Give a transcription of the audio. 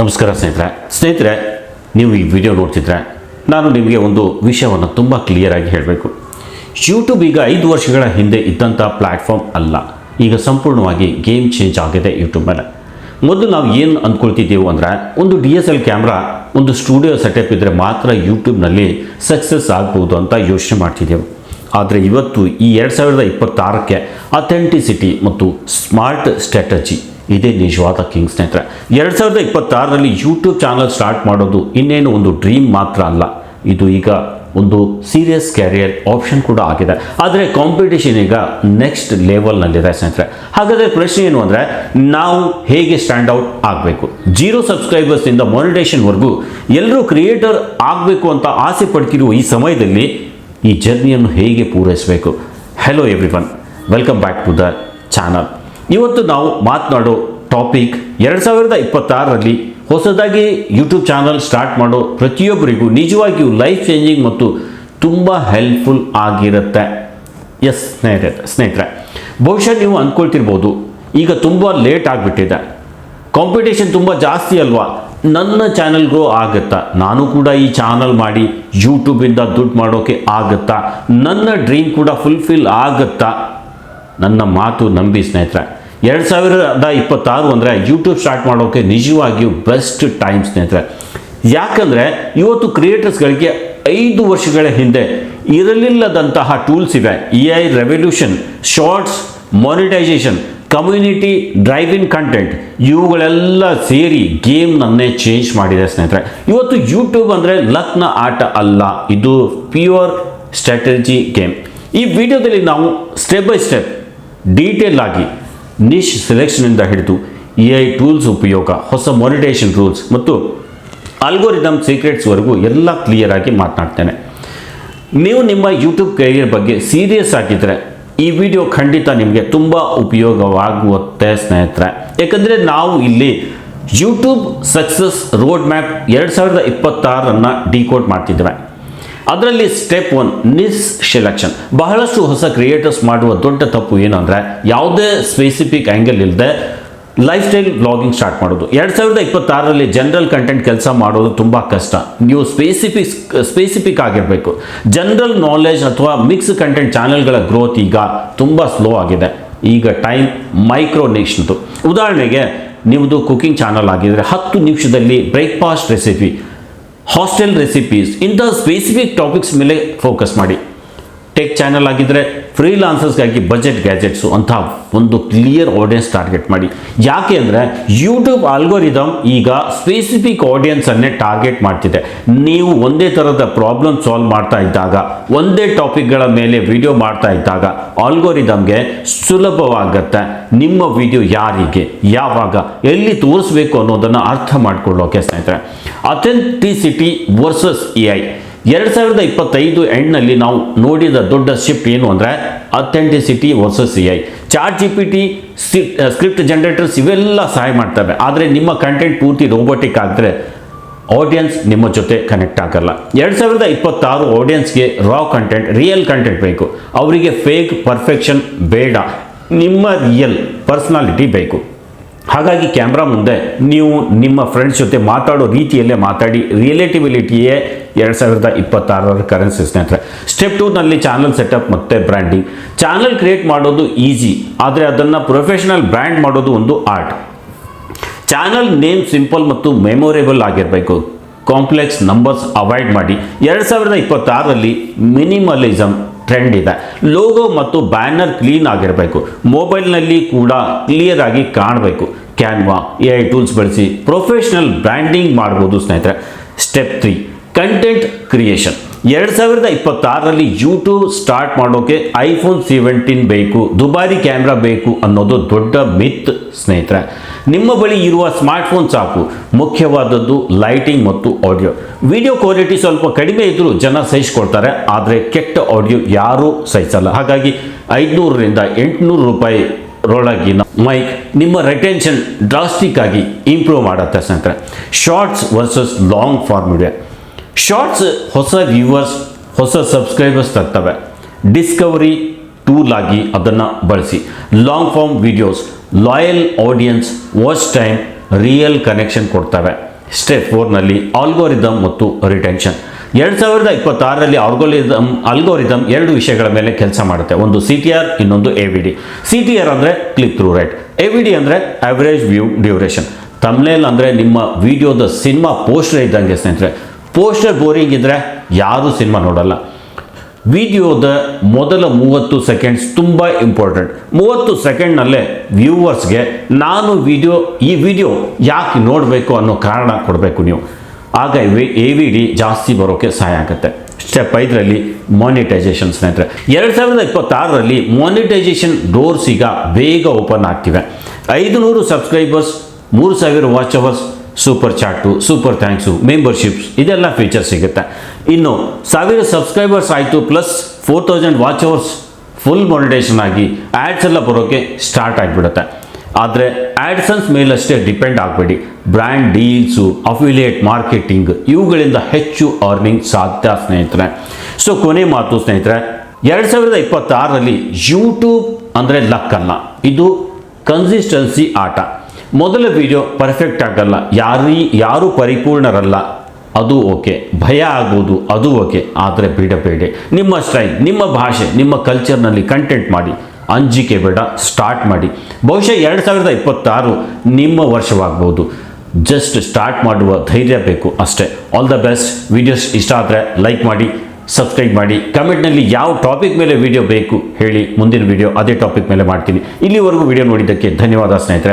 ನಮಸ್ಕಾರ ಸ್ನೇಹಿತರೆ. ಸ್ನೇಹಿತರೆ, ನೀವು ಈ ವಿಡಿಯೋ ನೋಡ್ತಿದ್ರೆ ನಾನು ನಿಮಗೆ ಒಂದು ವಿಷಯವನ್ನು ತುಂಬ ಕ್ಲಿಯರ್ ಆಗಿ ಹೇಳಬೇಕು. ಯೂಟ್ಯೂಬ್ ಈಗ ಐದು ವರ್ಷಗಳ ಹಿಂದೆ ಇದ್ದಂಥ ಪ್ಲ್ಯಾಟ್ಫಾರ್ಮ್ ಅಲ್ಲ. ಈಗ ಸಂಪೂರ್ಣವಾಗಿ ಗೇಮ್ ಚೇಂಜ್ ಆಗಿದೆ ಯೂಟ್ಯೂಬ್ ಮೇಲೆ. ಮೊದಲು ನಾವು ಏನು ಅಂದ್ಕೊಳ್ತಿದ್ದೀವಿ ಅಂದರೆ, ಒಂದು ಡಿ ಎಸ್ ಎಲ್ ಕ್ಯಾಮ್ರಾ ಒಂದು ಸ್ಟುಡಿಯೋ ಸೆಟಪ್ ಇದ್ದರೆ ಮಾತ್ರ ಯೂಟ್ಯೂಬ್ನಲ್ಲಿ ಸಕ್ಸಸ್ ಆಗ್ಬೋದು ಅಂತ ಯೋಚನೆ ಮಾಡ್ತಿದ್ದೆವು. ಆದರೆ ಇವತ್ತು ಈ ಎರಡು ಸಾವಿರದ ಇಪ್ಪತ್ತಾರಕ್ಕೆ ಅಥೆಂಟಿಸಿಟಿ ಮತ್ತು ಸ್ಮಾರ್ಟ್ ಸ್ಟ್ರಾಟಜಿ ಇದೇ ನಿಜವಾದ ಕಿಂಗ್ ಸ್ನೇಹಿತರೆ. ಎರಡು ಸಾವಿರದ ಇಪ್ಪತ್ತಾರರಲ್ಲಿ ಯೂಟ್ಯೂಬ್ ಚಾನಲ್ ಸ್ಟಾರ್ಟ್ ಮಾಡೋದು ಇನ್ನೇನು ಒಂದು ಡ್ರೀಮ್ ಮಾತ್ರ ಅಲ್ಲ. ಇದು ಈಗ ಒಂದು ಸೀರಿಯಸ್ ಕ್ಯಾರಿಯರ್ ಆಪ್ಷನ್ ಕೂಡ ಆಗಿದೆ. ಆದರೆ ಕಾಂಪಿಟೇಷನ್ ಈಗ ನೆಕ್ಸ್ಟ್ ಲೆವೆಲ್ನಲ್ಲಿದೆ ಸ್ನೇಹಿತರೆ. ಹಾಗಾದರೆ ಪ್ರಶ್ನೆ ಏನು ಅಂದರೆ, ನಾವು ಹೇಗೆ ಸ್ಟ್ಯಾಂಡ್ ಔಟ್ ಆಗಬೇಕು? ಜೀರೋ ಸಬ್ಸ್ಕ್ರೈಬರ್ಸಿಂದ ಮಾನಿಟೇಷನ್ವರೆಗೂ ಎಲ್ಲರೂ ಕ್ರಿಯೇಟರ್ ಆಗಬೇಕು ಅಂತ ಆಸೆ ಪಡ್ತಿರುವ ಈ ಸಮಯದಲ್ಲಿ ಈ ಜರ್ನಿಯನ್ನು ಹೇಗೆ ಪೂರೈಸಬೇಕು? Hello everyone welcome back to the channel ಇವತ್ತು ನಾವು ಮಾತನಾಡೋ ಟಾಪಿಕ್ ಎರಡು ಸಾವಿರದ ಇಪ್ಪತ್ತಾರರಲ್ಲಿ ಹೊಸದಾಗಿ ಯೂಟ್ಯೂಬ್ ಚಾನಲ್ ಸ್ಟಾರ್ಟ್ ಮಾಡೋ ಪ್ರತಿಯೊಬ್ಬರಿಗೂ ನಿಜವಾಗಿಯೂ ಲೈಫ್ ಚೇಂಜಿಂಗ್ ಮತ್ತು ತುಂಬ ಹೆಲ್ಪ್ಫುಲ್ ಆಗಿರುತ್ತೆ. ಎಸ್ ಸ್ನೇಹಿತರೆ ಸ್ನೇಹಿತರೆ, ಬಹುಶಃ ನೀವು ಅಂದ್ಕೊಳ್ತಿರ್ಬೋದು, ಈಗ ತುಂಬ ಲೇಟ್ ಆಗಿಬಿಟ್ಟಿದೆ. ಕಾಂಪಿಟೇಷನ್ ತುಂಬ ಜಾಸ್ತಿ ಅಲ್ವಾ? ನನ್ನ ಚಾನಲ್ ಗ್ರೋ ಆಗುತ್ತಾ? ನಾನು ಕೂಡ ಈ ಚಾನಲ್ ಮಾಡಿ ಯೂಟ್ಯೂಬಿಂದ ದುಡ್ಡು ಮಾಡೋಕೆ ಆಗುತ್ತಾ? ನನ್ನ ಡ್ರೀಮ್ ಕೂಡ ಫುಲ್ಫಿಲ್ ಆಗುತ್ತಾ? ನನ್ನ ಮಾತು ನಂಬಿ, ಸ್ನೇಹಿತರೆ. ಎರಡು ಸಾವಿರದ ಇಪ್ಪತ್ತಾರು ಅಂದರೆ ಯೂಟ್ಯೂಬ್ ಸ್ಟಾರ್ಟ್ ಮಾಡೋಕ್ಕೆ ನಿಜವಾಗಿಯೂ ಬೆಸ್ಟ್ ಟೈಮ್ ಸ್ನೇಹಿತರೆ. ಯಾಕಂದರೆ ಇವತ್ತು ಕ್ರಿಯೇಟರ್ಸ್ಗಳಿಗೆ ಐದು ವರ್ಷಗಳ ಹಿಂದೆ ಇರಲಿಲ್ಲದಂತಹ ಟೂಲ್ಸ್ ಇವೆ. A I revolution shorts monetization community driving content ಇವುಗಳೆಲ್ಲ ಸೇರಿ ಗೇಮ್ನನ್ನೇ ಚೇಂಜ್ ಮಾಡಿದೆ, ಸ್ನೇಹಿತರೆ. ಇವತ್ತು ಯೂಟ್ಯೂಬ್ ಅಂದರೆ ಲಕ್ನ ಆಟ ಅಲ್ಲ, ಇದು ಪ್ಯೂರ್ ಸ್ಟ್ರಾಟಜಿ ಗೇಮ್ ಈ ವಿಡಿಯೋದಲ್ಲಿ ನಾವು ಸ್ಟೆಪ್ ಬೈ ಸ್ಟೆಪ್ ಡೀಟೇಲ್ ಆಗಿ ನಿಶ್ ಸೆಲೆಕ್ಷನಿಂದ ಹಿಡಿದು ಎ ಐ ಟೂಲ್ಸ್ ಉಪಯೋಗ, ಹೊಸ ಮಾನಿಟೇಷನ್ ರೂಲ್ಸ್ ಮತ್ತು ಅಲ್ಗೋರಿದಮ್ ಸೀಕ್ರೆಟ್ಸ್ವರೆಗೂ ಎಲ್ಲ ಕ್ಲಿಯರ್ ಆಗಿ ಮಾತನಾಡ್ತೇನೆ. ನೀವು ನಿಮ್ಮ ಯೂಟ್ಯೂಬ್ ಕೆರಿಯರ್ ಬಗ್ಗೆ ಸೀರಿಯಸ್ ಆಗಿದ್ದರೆ ಈ ವಿಡಿಯೋ ಖಂಡಿತ ನಿಮಗೆ ತುಂಬ ಉಪಯೋಗವಾಗುತ್ತೆ ಸ್ನೇಹಿತರೆ. ಯಾಕಂದರೆ ನಾವು ಇಲ್ಲಿ ಯೂಟ್ಯೂಬ್ ಸಕ್ಸಸ್ ರೋಡ್ ಮ್ಯಾಪ್ ಎರಡು ಸಾವಿರದ ಇಪ್ಪತ್ತಾರನ್ನು ಡಿಕೋಡ್ ಮಾಡ್ತಿದ್ದೇವೆ. ಅದರಲ್ಲಿ ಸ್ಟೆಪ್ ಒನ್ ನಿಸ್ ಸೆಲೆಕ್ಷನ್ ಬಹಳಷ್ಟು ಹೊಸ ಕ್ರಿಯೇಟರ್ಸ್ ಮಾಡುವ ದೊಡ್ಡ ತಪ್ಪು ಏನು ಅಂದರೆ ಯಾವುದೇ ಸ್ಪೆಸಿಫಿಕ್ ಆ್ಯಂಗಲ್ ಇಲ್ಲದೆ ಲೈಫ್ ಸ್ಟೈಲ್ ಬ್ಲಾಗಿಂಗ್ ಸ್ಟಾರ್ಟ್ ಮಾಡೋದು. ಎರಡು ಸಾವಿರದ ಇಪ್ಪತ್ತಾರರಲ್ಲಿ ಜನರಲ್ ಕಂಟೆಂಟ್ ಕೆಲಸ ಮಾಡೋದು ತುಂಬ ಕಷ್ಟ. ನೀವು ಸ್ಪೆಸಿಫಿಕ್ ಸ್ಪೆಸಿಫಿಕ್ ಆಗಿರಬೇಕು. ಜನರಲ್ ನಾಲೆಜ್ ಅಥವಾ ಮಿಕ್ಸ್ ಕಂಟೆಂಟ್ ಚಾನೆಲ್ಗಳ ಗ್ರೋತ್ ಈಗ ತುಂಬ ಸ್ಲೋ ಆಗಿದೆ. ಈಗ ಟೈಮ್ ಮೈಕ್ರೋ ನೇಷನ್ದು ಉದಾಹರಣೆಗೆ ನಿಮ್ಮದು ಕುಕಿಂಗ್ ಚಾನಲ್ ಆಗಿದ್ದರೆ ಹತ್ತು ನಿಮಿಷದಲ್ಲಿ ಬ್ರೇಕ್ಫಾಸ್ಟ್ ರೆಸಿಪಿ ಹಾಸ್ಟೆಲ್ ರೆಸಿಪೀಸ್ ಇಂಥ ಸ್ಪೆಸಿಫಿಕ್ ಟಾಪಿಕ್ಸ್ ಮೇಲೆ ಫೋಕಸ್ ಮಾಡಿ. ಟೆಕ್ ಚಾನಲ್ ಆಗಿದ್ದರೆ ಫ್ರೀಲಾನ್ಸರ್ಸ್ಗಾಗಿ ಬಜೆಟ್ ಗ್ಯಾಜೆಟ್ಸು ಅಂತ ಒಂದು ಕ್ಲಿಯರ್ ಆಡಿಯನ್ಸ್ ಟಾರ್ಗೆಟ್ ಮಾಡಿ. ಯಾಕೆ ಅಂದರೆ ಯೂಟ್ಯೂಬ್ ಆಲ್ಗೋರಿದಮ್ ಈಗ ಸ್ಪೆಸಿಫಿಕ್ ಆಡಿಯನ್ಸನ್ನೇ ಟಾರ್ಗೆಟ್ ಮಾಡ್ತಿದೆ. ನೀವು ಒಂದೇ ಥರದ ಪ್ರಾಬ್ಲಮ್ ಸಾಲ್ವ್ ಮಾಡ್ತಾ ಇದ್ದಾಗ, ಒಂದೇ ಟಾಪಿಕ್ಗಳ ಮೇಲೆ ವಿಡಿಯೋ ಮಾಡ್ತಾ ಇದ್ದಾಗ ಆಲ್ಗೋರಿದಮ್ಗೆ ಸುಲಭವಾಗತ್ತೆ ನಿಮ್ಮ ವಿಡಿಯೋ ಯಾರಿಗೆ, ಯಾವಾಗ, ಎಲ್ಲಿ ತೋರಿಸ್ಬೇಕು ಅನ್ನೋದನ್ನು ಅರ್ಥ ಮಾಡ್ಕೊಳ್ಳೋಕೆ ಸ್ನೇಹಿತರೆ. ಅಥೆಂಟಿಸಿಟಿ ವರ್ಸಸ್ ಎ ಐ ಎರಡು ಸಾವಿರದ ಇಪ್ಪತ್ತೈದು ಎಂಡ್ನಲ್ಲಿ ನಾವು ನೋಡಿದ ದೊಡ್ಡ ಶಿಫ್ಟ್ ಏನು ಅಂದರೆ authenticity versus C I chat G P T script generators ಇವೆಲ್ಲ ಸಹಾಯ ಮಾಡ್ತವೆ. ಆದರೆ ನಿಮ್ಮ ಕಂಟೆಂಟ್ ಪೂರ್ತಿ ರೋಬೋಟಿಕ್ ಆದರೆ ಆಡಿಯನ್ಸ್ ನಿಮ್ಮ ಜೊತೆ ಕನೆಕ್ಟ್ ಆಗಲ್ಲ. ಎರಡು ಸಾವಿರದ ಇಪ್ಪತ್ತಾರು ಆಡಿಯನ್ಸ್ಗೆ ರಾ ಕಂಟೆಂಟ್ ರಿಯಲ್ ಕಂಟೆಂಟ್ ಬೇಕು. ಅವರಿಗೆ ಫೇಕ್ ಪರ್ಫೆಕ್ಷನ್ ಬೇಡ. ನಿಮ್ಮ ರಿಯಲ್ ಪರ್ಸ್ನಾಲಿಟಿ ಬೇಕು. ಹಾಗಾಗಿ ಕ್ಯಾಮ್ರಾ ಮುಂದೆ ನೀವು ನಿಮ್ಮ ಫ್ರೆಂಡ್ಸ್ ಜೊತೆ ಮಾತಾಡೋ ರೀತಿಯಲ್ಲೇ ಮಾತಾಡಿ ರಿಯಲೇಟಿವಿಲಿಟಿಯೇ ಎರಡು ಸಾವಿರದ ಇಪ್ಪತ್ತಾರರ ಕರೆನ್ಸಿ ಸ್ನೇಹಿತರೆ. ಸ್ಟೆಪ್ ಟೂನಲ್ಲಿ ಚಾನಲ್ ಸೆಟಪ್ ಮತ್ತು ಬ್ರ್ಯಾಂಡಿಂಗ್ ಚಾನಲ್ ಕ್ರಿಯೇಟ್ ಮಾಡೋದು ಈಸಿ ಆದರೆ ಅದನ್ನು ಪ್ರೊಫೆಷನಲ್ ಬ್ರ್ಯಾಂಡ್ ಮಾಡೋದು ಒಂದು ಆರ್ಟ್ ಚಾನಲ್ ನೇಮ್ ಸಿಂಪಲ್ ಮತ್ತು ಮೆಮೊರೇಬಲ್ ಆಗಿರಬೇಕು. ಕಾಂಪ್ಲೆಕ್ಸ್ ನಂಬರ್ಸ್ ಅವಾಯ್ಡ್ ಮಾಡಿ. ಎರಡು ಸಾವಿರದ ಇಪ್ಪತ್ತಾರರಲ್ಲಿ ಮಿನಿಮಲಿಸಮ್ ಟ್ರೆಂಡ್ ಇದೆ. ಲೋಗೋ ಮತ್ತು ಬ್ಯಾನರ್ ಕ್ಲೀನ್ ಆಗಿರಬೇಕು. ಮೊಬೈಲ್ನಲ್ಲಿ ಕೂಡ ಕ್ಲಿಯರ್ ಆಗಿ ಕಾಣಬೇಕು. ಕ್ಯಾನ್ವಾ ಎ ಐ ಟೂಲ್ಸ್ ಬಳಸಿ ಪ್ರೊಫೆಷನಲ್ ಬ್ರ್ಯಾಂಡಿಂಗ್ ಮಾಡ್ಬೋದು ಸ್ನೇಹಿತರೆ. ಸ್ಟೆಪ್ ತ್ರೀ ಕಂಟೆಂಟ್ ಕ್ರಿಯೇಷನ್ ಎರಡು ಸಾವಿರದ ಇಪ್ಪತ್ತಾರರಲ್ಲಿ ಯೂಟ್ಯೂಬ್ ಸ್ಟಾರ್ಟ್ ಮಾಡೋಕೆ ಐಫೋನ್ ಸೆವೆಂಟೀನ್ ಬೇಕು, ದುಬಾರಿ ಕ್ಯಾಮ್ರಾ ಬೇಕು ಅನ್ನೋದು ದೊಡ್ಡ ಮಿತ್ ಸ್ನೇಹಿತರೆ. ನಿಮ್ಮ ಬಳಿ ಇರುವ ಸ್ಮಾರ್ಟ್ಫೋನ್ ಸಾಕು, ಮುಖ್ಯವಾದದ್ದು ಲೈಟಿಂಗ್ ಮತ್ತು ಆಡಿಯೋ ವಿಡಿಯೋ ಕ್ವಾಲಿಟಿ ಸ್ವಲ್ಪ ಕಡಿಮೆ ಇದ್ದರೂ ಜನ ಸಹಿಸ್ಕೊಳ್ತಾರೆ, ಆದರೆ ಕೆಟ್ಟ ಆಡಿಯೋ ಯಾರೂ ಸಹಿಸಲ್ಲ. ಹಾಗಾಗಿ ಐದುನೂರರಿಂದ ಎಂಟುನೂರು ರೂಪಾಯಿ ರೊಳಗಿನ ಮೈಕ್ ನಿಮ್ಮ ರೆಟೆನ್ಷನ್ ಡ್ರಾಸ್ಟಿಕ್ ಆಗಿ ಇಂಪ್ರೂವ್ ಮಾಡುತ್ತೆ ಸ್ನೇಹಿತರೆ. Shorts versus long form video shorts ಹೊಸ ವ್ಯೂವರ್ಸ್ ಹೊಸ ಸಬ್ಸ್ಕ್ರೈಬರ್ಸ್ ತರ್ತವೆ ಡಿಸ್ಕವರಿ ಟೂಲ್ ಆಗಿ ಅದನ್ನು ಬಳಸಿ. Long form videos loyal audience watch time real connection ಕೊಡ್ತವೆ. ಸ್ಟೆಪ್ ಫೋರ್ನಲ್ಲಿ ಆಲ್ಗೋರಿದಮ್ ಮತ್ತು ರಿಟೆನ್ಷನ್ ಎರಡು ಸಾವಿರದ ಇಪ್ಪತ್ತಾರರಲ್ಲಿ ಆಲ್ಗೋರಿದಮ್ ಅಲ್ಗೋರಿದಮ್ ಎರಡು ವಿಷಯಗಳ ಮೇಲೆ ಕೆಲಸ ಮಾಡುತ್ತೆ. ಒಂದು ಸಿ ಟಿ ಆರ್ ಇನ್ನೊಂದು A V D C T R ಅಂದರೆ click through rate A V D ಅಂದರೆ ಆವ್ರೇಜ್ ವ್ಯೂ ಡ್ಯೂರೇಷನ್ ತಮ್ಲೇಲ್ ಅಂದರೆ ನಿಮ್ಮ ವಿಡಿಯೋದ ಸಿನಿಮಾ ಪೋಸ್ಟರ್ ಇದ್ದಂಗೆ ಸ್ನೇಹಿತರೆ ಪೋಸ್ಟರ್ ಬೋರಿಂಗ್ ಇದ್ದರೆ ಯಾರೂ ಸಿನಿಮಾ ನೋಡಲ್ಲ. ವಿಡಿಯೋದ ಮೊದಲ ಮೂವತ್ತು ಸೆಕೆಂಡ್ಸ್ ತುಂಬ ಇಂಪಾರ್ಟೆಂಟ್. ಮೂವತ್ತು ಸೆಕೆಂಡ್ನಲ್ಲೇ ವ್ಯೂವರ್ಸ್ಗೆ ನಾನು ವಿಡಿಯೋ, ಈ ವಿಡಿಯೋ ಯಾಕೆ ನೋಡಬೇಕು ಅನ್ನೋ ಕಾರಣ ಕೊಡಬೇಕು ನೀವು. ಆಗ ಎ ವಿ ಡಿ ಜಾಸ್ತಿ ಬರೋಕ್ಕೆ ಸಹಾಯ ಆಗುತ್ತೆ. ಸ್ಟೆಪ್ ಐದರಲ್ಲಿ ಮಾನಿಟೈಸೇಷನ್ ಸ್ನೇಹಿತರೆ. ಎರಡು ಸಾವಿರದ ಇಪ್ಪತ್ತಾರರಲ್ಲಿ ಮಾನಿಟೈಸೇಷನ್ ಡೋರ್ಸ್ ಈಗ ಬೇಗ ಓಪನ್ ಆಗ್ತಿವೆ. ಐದುನೂರು ಸಬ್ಸ್ಕ್ರೈಬರ್ಸ್ ಮೂರು ಸಾವಿರ watch hours super chat super thanks memberships ಇದೆಲ್ಲ ಫೀಚರ್ ಸಿಗುತ್ತೆ. ಇನ್ನು ಸಾವಿರ ಸಬ್ಸ್ಕ್ರೈಬರ್ಸ್ ಆಯಿತು plus four thousand watch hours full monetisation ಆಗಿ ಆ್ಯಡ್ಸ್ ಎಲ್ಲ ಬರೋಕ್ಕೆ ಸ್ಟಾರ್ಟ್ ಆಗಿಬಿಡುತ್ತೆ. ಆದರೆ ಆ್ಯಡ್ಸನ್ಸ್ ಮೇಲಷ್ಟೇ ಡಿಪೆಂಡ್ ಆಗಬೇಡಿ. ಬ್ರ್ಯಾಂಡ್ ಡೀಲ್ಸು ಅಫಿಲಿಯೇಟ್ ಮಾರ್ಕೆಟಿಂಗ್ ಇವುಗಳಿಂದ ಹೆಚ್ಚು ಅರ್ನಿಂಗ್ ಸಾಧ್ಯ ಸ್ನೇಹಿತರೆ. ಸೊ ಕೊನೆ ಮಾತು ಸ್ನೇಹಿತರೆ, ಎರಡು ಸಾವಿರದ ಇಪ್ಪತ್ತಾರರಲ್ಲಿ ಯೂಟ್ಯೂಬ್ ಅಂದರೆ ಲಕ್ ಅಲ್ಲ. ಇದು ಕನ್ಸಿಸ್ಟೆನ್ಸಿ ಆಟ. ಮೊದಲ ವಿಡಿಯೋ ಪರ್ಫೆಕ್ಟ್ ಆಗಲ್ಲ. ಯಾರೀ, ಯಾರು ಪರಿಪೂರ್ಣರಲ್ಲ. ಅದು ಓಕೆ. ಭಯ ಆಗುವುದು ಅದು ಓಕೆ. ಆದರೆ ಬಿಡಬೇಡಿ. ನಿಮ್ಮ ಸ್ಟೈಲ್ ನಿಮ್ಮ ಭಾಷೆ, ನಿಮ್ಮ ಕಲ್ಚರ್ನಲ್ಲಿ ಕಂಟೆಂಟ್ ಮಾಡಿ. ಅಂಜಿಕೆ ಬೇಡ ಸ್ಟಾರ್ಟ್ ಮಾಡಿ. ಬಹುಶಃ ಎರಡು ಸಾವಿರದ ಇಪ್ಪತ್ತಾರು ನಿಮ್ಮ ವರ್ಷವಾಗ್ಬೋದು. ಜಸ್ಟ್ ಸ್ಟಾರ್ಟ್ ಮಾಡುವ ಧೈರ್ಯ ಬೇಕು ಅಷ್ಟೇ. ಆಲ್ ದ ಬೆಸ್ಟ್ ವಿಡಿಯೋಸ್ ಇಷ್ಟ ಆದರೆ ಲೈಕ್ ಮಾಡಿ ಸಬ್ಸ್ಕ್ರೈಬ್ ಮಾಡಿ. ಕಮೆಂಟ್ನಲ್ಲಿ ಯಾವ ಟಾಪಿಕ್ ಮೇಲೆ ವಿಡಿಯೋ ಬೇಕು ಹೇಳಿ ಮುಂದಿನ ವಿಡಿಯೋ ಅದೇ ಟಾಪಿಕ್ ಮೇಲೆ ಮಾಡ್ತೀನಿ. ಇಲ್ಲಿವರೆಗೂ ವಿಡಿಯೋ ನೋಡಿದ್ದಕ್ಕೆ ಧನ್ಯವಾದ ಸ್ನೇಹಿತರೆ.